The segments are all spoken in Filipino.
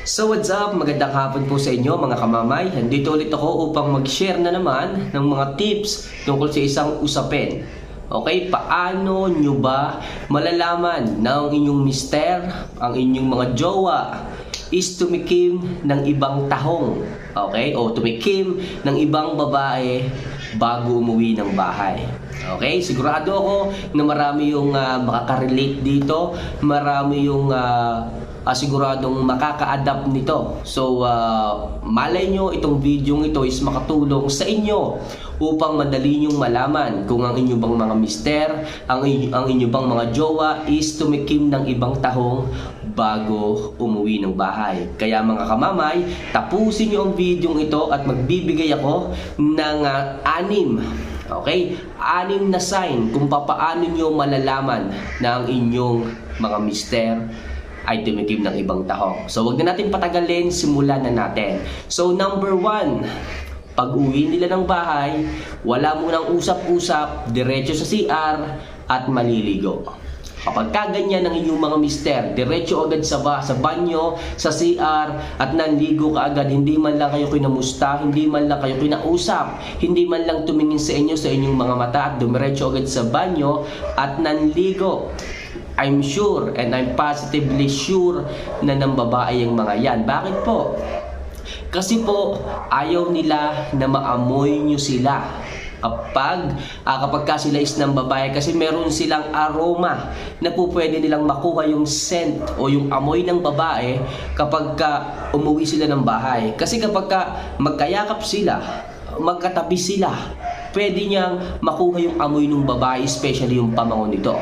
So what's up? Magandang hapon po sa inyo mga kamamay. Nandito ulit ako upang mag-share na naman ng mga tips tungkol sa isang usapin. Okay, paano nyo ba malalaman na ang inyong mister, ang inyong mga jowa is tumikim ng ibang tahong? Okay, o tumikim ng ibang babae bago umuwi ng bahay. Okay, sigurado ako na marami yung ah, makaka-relate dito, marami yung ah, ah, siguradong makaka-adapt nito. So, ah, malay nyo itong video ito is makatulong sa inyo upang madali nyong malaman kung ang inyo bang mga mister, ang, inyo, ang inyo bang mga jowa is tumikim ng ibang tahong bago umuwi ng bahay. Kaya mga kamamay, tapusin nyo ang video ito at magbibigay ako ng ah, anim Okay? Anim na sign kung papaano nyo malalaman ang inyong mga mister ay tumikim ng ibang tahong. So, wag na natin patagalin, simulan na natin. So, number one, pag uwi nila ng bahay, wala munang usap-usap, diretso sa CR at maliligo. Kapag kaganyan ng inyong mga mister, diretso agad sa, ba, sa banyo, sa CR, at nanligo ka agad, hindi man lang kayo kinamusta, hindi man lang kayo kinausap, hindi man lang tumingin sa inyo sa inyong mga mata at dumiretso agad sa banyo at nanligo. I'm sure and I'm positively sure na ng babae yung mga yan. Bakit po? Kasi po, ayaw nila na maamoy nyo sila. Kapag, ah, kapag ka sila is ng babae, kasi meron silang aroma na po pwede nilang makuha yung scent o yung amoy ng babae kapag ka umuwi sila ng bahay. Kasi kapag ka magkayakap sila, magkatabi sila, pwede niyang makuha yung amoy ng babae, especially yung pamango nito.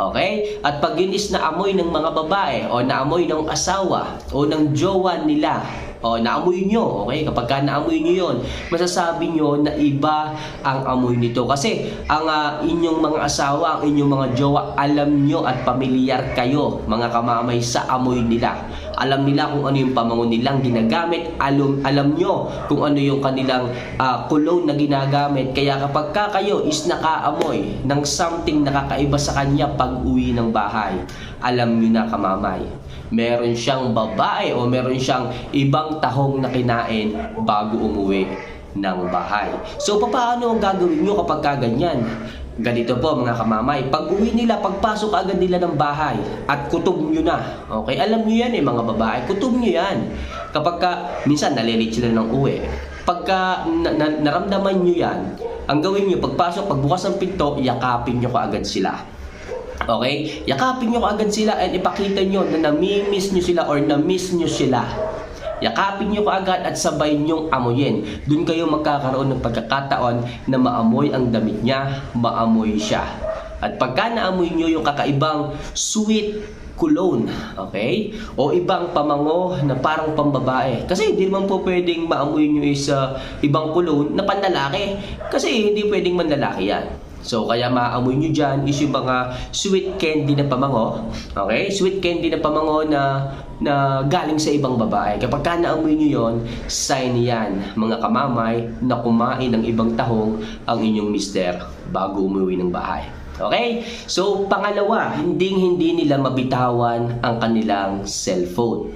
Okay? At pag yun is naamoy ng mga babae o naamoy ng asawa o ng jowa nila o naamoy nyo, okay? Kapag ka naamoy nyo yon, masasabi nyo na iba ang amoy nito. Kasi ang ah, inyong mga asawa, ang inyong mga jowa, alam nyo at pamilyar kayo, mga kamamay, sa amoy nila. Alam nila kung ano yung pamango nilang ginagamit. Alam, alam nyo kung ano yung kanilang ah, cologne na ginagamit. Kaya kapag ka kayo is nakaamoy ng something nakakaiba sa kanya pag uwi ng bahay, alam nyo na kamamay. Meron siyang babae o meron siyang ibang tahong na kinain bago umuwi ng bahay. So, paano ang gagawin nyo kapag kaganyan? Ganito po mga kamamay, pag uwi nila, pagpasok agad nila ng bahay at kutob nyo na. Okay, alam nyo yan eh mga babae, kutob nyo yan. Kapag ka, minsan nalilate sila ng uwi. Pagka na, na- naramdaman nyo yan, ang gawin nyo, pagpasok, pagbukas ng pinto, yakapin nyo kaagad sila. Okay? Yakapin nyo kaagad sila and ipakita nyo na nami-miss nyo sila or na-miss nyo sila. Yakapin nyo kaagad at sabay nyong amoyin. Doon kayo magkakaroon ng pagkakataon na maamoy ang damit niya, maamoy siya. At pagka naamoy nyo yung kakaibang sweet cologne, okay? O ibang pamango na parang pambabae. Kasi hindi naman po pwedeng maamoy nyo is ibang cologne na panlalaki. Kasi hindi pwedeng manlalaki yan. So, kaya maamoy nyo dyan is yung mga sweet candy na pamango. Okay? Sweet candy na pamango na, na galing sa ibang babae. Kapag ka naamoy nyo yon, sign yan, mga kamamay, na kumain ng ibang tahong ang inyong mister bago umuwi ng bahay. Okay? So, pangalawa, hinding-hindi nila mabitawan ang kanilang cellphone.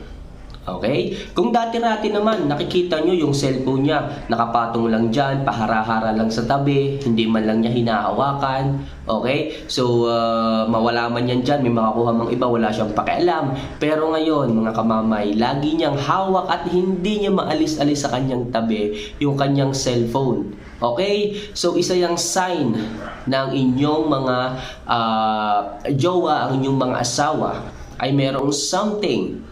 Okay? Kung dati-rati naman, nakikita nyo yung cellphone niya, nakapatong lang dyan, pahara-hara lang sa tabi, hindi man lang niya hinahawakan. Okay? So, uh, mawala man yan dyan, may makakuha mang iba, wala siyang pakialam. Pero ngayon, mga kamamay, lagi niyang hawak at hindi niya maalis-alis sa kanyang tabi yung kanyang cellphone. Okay? So, isa yung sign ng inyong mga ah, jowa, ang inyong mga asawa, ay merong something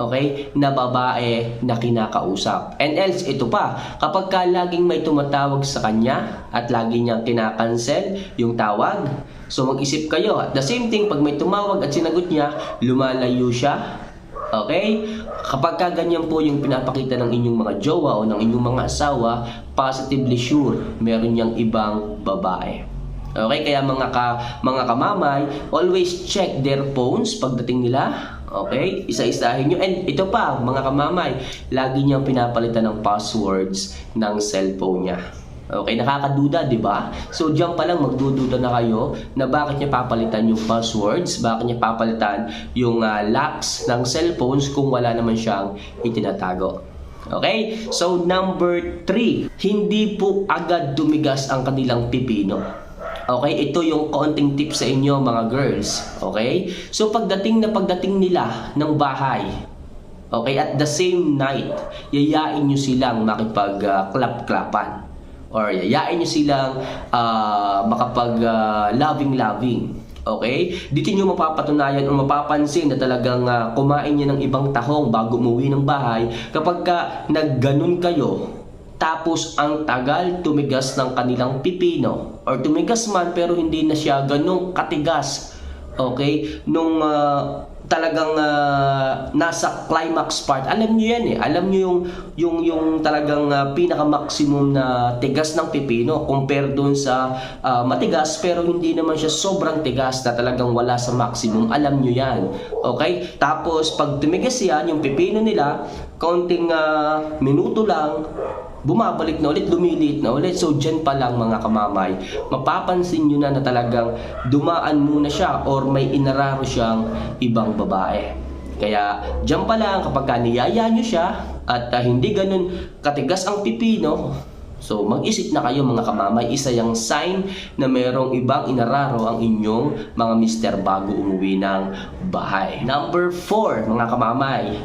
okay, na babae na kinakausap. And else, ito pa, kapag ka laging may tumatawag sa kanya at lagi niyang kinakancel yung tawag, so mag-isip kayo. The same thing, pag may tumawag at sinagot niya, lumalayo siya. Okay? Kapag ka ganyan po yung pinapakita ng inyong mga jowa o ng inyong mga asawa, positively sure, meron niyang ibang babae. Okay, kaya mga ka, mga kamamay, always check their phones pagdating nila. Okay? Isa-isahin nyo. And ito pa, mga kamamay, lagi niyang pinapalitan ng passwords ng cellphone niya. Okay, nakakaduda, di ba? So, diyan pa lang magdududa na kayo na bakit niya papalitan yung passwords, bakit niya papalitan yung ah, locks ng cellphones kung wala naman siyang itinatago. Okay? So, number three, hindi po agad dumigas ang kanilang pipino. Okay, ito yung konting tip sa inyo mga girls. Okay? So pagdating na pagdating nila ng bahay, okay, at the same night, yayain nyo silang makipag-clap-clapan. Or yayain nyo silang ah, makapag-loving-loving. Okay? Dito nyo mapapatunayan o mapapansin na talagang ah, kumain niya ng ibang tahong bago umuwi ng bahay kapag ka nagganon kayo tapos ang tagal tumigas ng kanilang pipino or tumigas man pero hindi na siya ganong katigas. Okay? Nung ah, talagang ah, nasa climax part. Alam niyo yan eh. Alam niyo yung yung yung talagang ah, pinaka-maximum na tigas ng pipino compare doon sa ah, matigas pero hindi naman siya sobrang tigas na talagang wala sa maximum. Alam niyo yan. Okay? Tapos pag tumigas yan, yung pipino nila, kaunting ah, minuto lang, bumabalik na ulit, lumiliit na ulit. So, dyan pa lang mga kamamay, mapapansin nyo na na talagang dumaan muna siya or may inararo siyang ibang babae. Kaya, dyan pa lang kapag ka niyaya nyo siya at ah, hindi ganun katigas ang pipino, So mag-isip na kayo mga kamamay, isa yung sign na merong ibang inararo ang inyong mga mister bago umuwi ng bahay. Number 4 mga kamamay,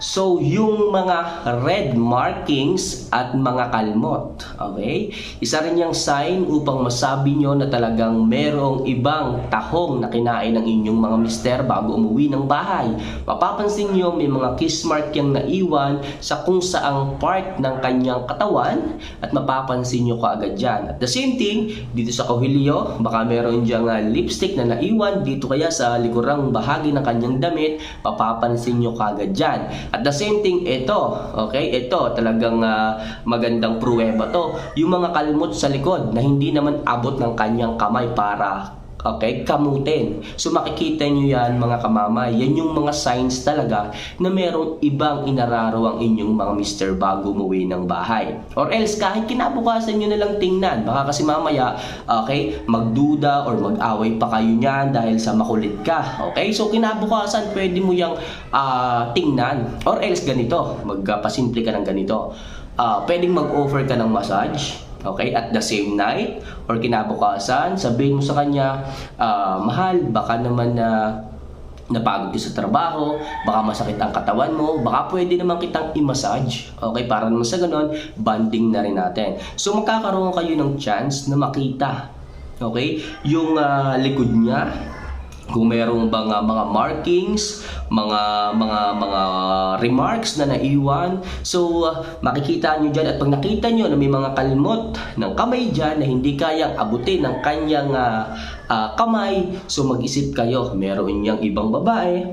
So, yung mga red markings at mga kalmot, okay? Isa rin yung sign upang masabi nyo na talagang merong ibang tahong na kinain ng inyong mga mister bago umuwi ng bahay. Mapapansin nyo may mga kiss mark yung naiwan sa kung saang part ng kanyang katawan at mapapansin nyo kaagad dyan. At the same thing, dito sa kohilyo, baka meron diyang ah, lipstick na naiwan dito kaya sa likurang bahagi ng kanyang damit, mapapansin nyo kaagad dyan. At the same thing, ito, okay, ito, talagang ah, magandang pruweba to. Yung mga kalmot sa likod na hindi naman abot ng kanyang kamay para Okay, kamutin. So makikita nyo yan mga kamamay. Yan yung mga signs talaga na merong ibang inararo ang inyong mga mister bago umuwi ng bahay. Or else kahit kinabukasan nyo na lang tingnan. Baka kasi mamaya, okay, magduda or mag-away pa kayo niyan dahil sa makulit ka. Okay, so kinabukasan pwede mo yung ah, tingnan. Or else ganito, magpasimple ka ng ganito. Ah, pwedeng mag-offer ka ng massage Okay, at the same night or kinabukasan, sabihin mo sa kanya, ah, mahal, baka naman na napagod ka sa trabaho, baka masakit ang katawan mo, baka pwede naman kitang i-massage. Okay, para naman sa ganun, banding na rin natin. So magkakaroon kayo ng chance na makita, okay, yung ah, likod niya, kung merong bang ah, mga markings, mga mga mga remarks na naiwan. So ah, makikita nyo dyan at pag nakita nyo na may mga kalmot ng kamay dyan na hindi kayang abutin ng kanyang ah, ah, kamay, so mag-isip kayo, meron niyang ibang babae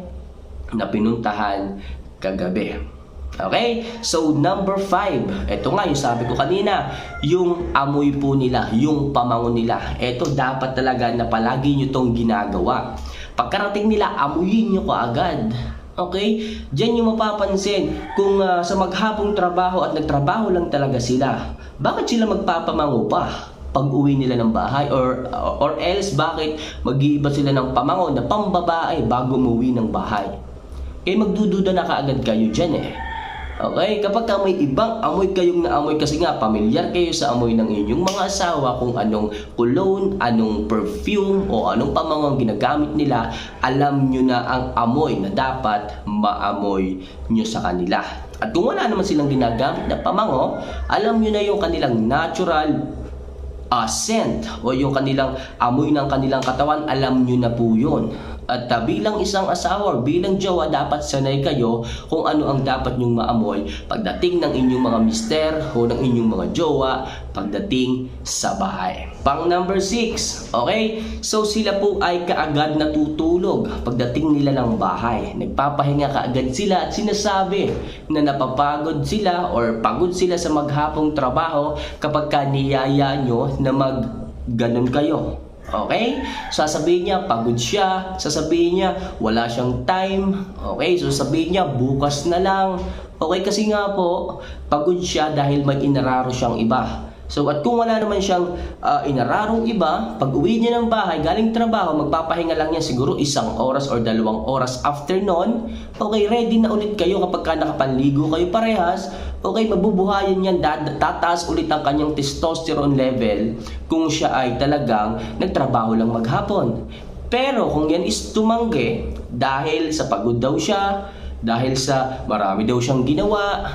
na pinuntahan kagabi. Okay? So, number five. Ito nga, yung sabi ko kanina, yung amoy po nila, yung pamango nila. Ito dapat talaga na palagi nyo tong ginagawa. Pagkarating nila, amuyin nyo kaagad. Okay? Diyan yung mapapansin kung ah, sa maghapong trabaho at nagtrabaho lang talaga sila. Bakit sila magpapamango pa? pag uwi nila ng bahay or or else bakit mag-iiba sila ng pamango na pambabae bago umuwi ng bahay kaya magdududa na kaagad kayo dyan eh. Okay? Kapag ka may ibang amoy kayong naamoy kasi nga pamilyar kayo sa amoy ng inyong mga asawa kung anong cologne, anong perfume o anong pamango ang ginagamit nila, alam nyo na ang amoy na dapat maamoy nyo sa kanila. At kung wala naman silang ginagamit na pamango, alam nyo na yung kanilang natural uh, scent o yung kanilang amoy ng kanilang katawan, alam nyo na po yun. At uh, bilang isang asawa or bilang jowa, dapat sanay kayo kung ano ang dapat nyong maamoy pagdating ng inyong mga mister o ng inyong mga jowa pagdating sa bahay. Pang number 6, okay? So sila po ay kaagad natutulog pagdating nila ng bahay. Nagpapahinga kaagad sila at sinasabi na napapagod sila or pagod sila sa maghapong trabaho kapag kaniyaya nyo na mag ganun kayo. Okay? Sasabihin niya, pagod siya. Sasabihin niya, wala siyang time. Okay? So sabihin niya, bukas na lang. Okay? Kasi nga po, pagod siya dahil may inararo siyang iba. So at kung wala naman siyang ah, inararong iba, pag uwi niya ng bahay, galing trabaho, magpapahinga lang yan siguro isang oras or dalawang oras after nun. Okay, ready na ulit kayo kapag ka nakapanligo kayo parehas. Okay, mabubuhayan yan, dad- tataas ulit ang kanyang testosterone level kung siya ay talagang nagtrabaho lang maghapon. Pero kung yan is tumanggi dahil sa pagod daw siya, dahil sa marami daw siyang ginawa,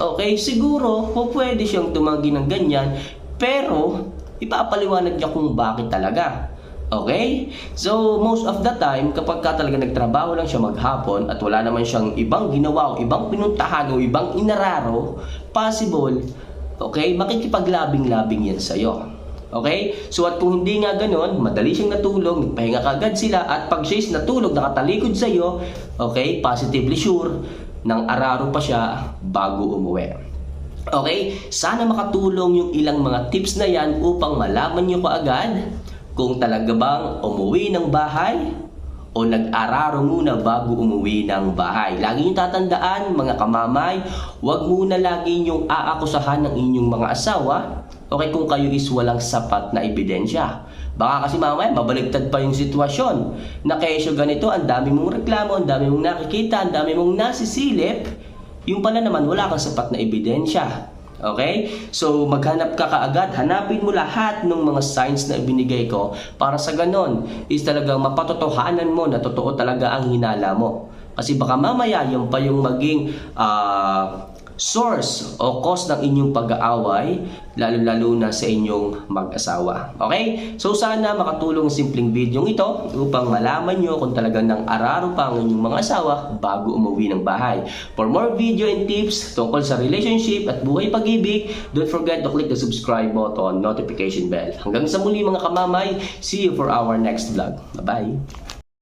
okay, siguro po pwede siyang tumanggi ng ganyan, pero ipapaliwanag niya kung bakit talaga. Okay? So, most of the time, kapag ka talaga nagtrabaho lang siya maghapon at wala naman siyang ibang ginawa o ibang pinuntahan o ibang inararo, possible, okay, makikipaglabing-labing yan sa'yo. Okay? So at kung hindi nga ganun, madali siyang natulog, nagpahinga kagad sila at pag siya is natulog, nakatalikod sa iyo, okay, positively sure, nang araro pa siya bago umuwi. Okay? Sana makatulong yung ilang mga tips na yan upang malaman nyo kaagad kung talaga bang umuwi ng bahay o nag-araro muna bago umuwi ng bahay. Lagi niyong tatandaan, mga kamamay, huwag muna lagi niyong aakusahan ng inyong mga asawa okay kung kayo is walang sapat na ebidensya. Baka kasi mamaya mabaligtad pa yung sitwasyon na kesyo ganito, ang dami mong reklamo, ang dami mong nakikita, ang dami mong nasisilip, yung pala naman wala kang sapat na ebidensya. Okay? So, maghanap ka kaagad. Hanapin mo lahat ng mga signs na ibinigay ko para sa ganon is talagang mapatotohanan mo na totoo talaga ang hinala mo. Kasi baka mamaya yung pa yung maging ah, source o cause ng inyong pag-aaway, lalo-lalo na sa inyong mag-asawa. Okay? So sana makatulong simpleng video ito upang malaman nyo kung talagang nang araro pa ang inyong mga asawa bago umuwi ng bahay. For more video and tips tungkol sa relationship at buhay pag-ibig, don't forget to click the subscribe button, notification bell. Hanggang sa muli mga kamamay, see you for our next vlog. Bye-bye!